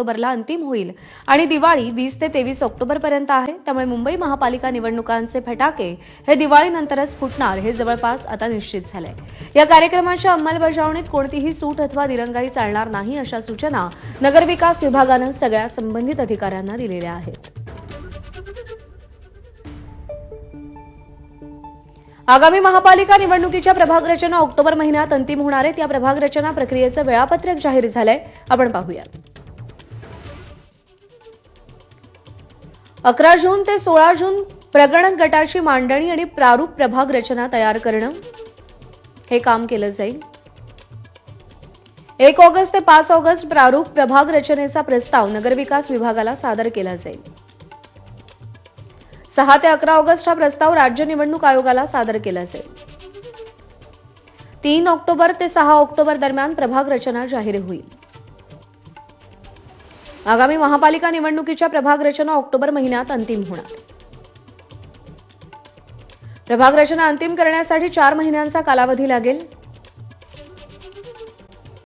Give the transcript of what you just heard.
ऑक्टोबरला अंतिम होईल. आणि दिवाळी वीस ते तेवीस ऑक्टोबर पर्यंत आहे. त्यामुळे मुंबई महापालिका निवडणुकांचे फटाके हे दिवाळीनंतरच फुटणार हे जवळपास आता निश्चित झालंय. या कार्यक्रमाच्या अंमलबजावणीत कोणतीही सूट अथवा दिरंगाई चालणार नाही अशा सूचना नगरविकास विभागानं सगळ्या संबंधित अधिकाऱ्यांना दिलेल्या आहेत. आगामी महापालिका निवडणुकीच्या प्रभाग रचना ऑक्टोबर महिन्यात अंतिम होणार आहेत. या प्रभाग रचना प्रक्रियेचं वेळापत्रक जाहीर झालंय. आपण पाहूया अकरा जून ते सोळा जून प्रगणक गटाची मांडणी आणि प्रारूप प्रभाग रचना तयार करणं हे काम केलं जाईल. एक ऑगस्ट ते पाच ऑगस्ट प्रारूप प्रभाग रचनेचा प्रस्ताव नगरविकास विभागाला सादर केला जाईल. सहा ते अकरा ऑगस्ट हा प्रस्ताव राज्य निवडणूक आयोगाला सादर केला जाईल. तीन ऑक्टोबर ते सहा ऑक्टोबर दरम्यान प्रभाग रचना जाहीर होईल. आगामी महापालिका निवडणुकीच्या प्रभाग रचना ऑक्टोबर महिन्यात अंतिम होणार. प्रभाग रचना अंतिम करण्यासाठी चार महिन्यांचा कालावधी लागेल.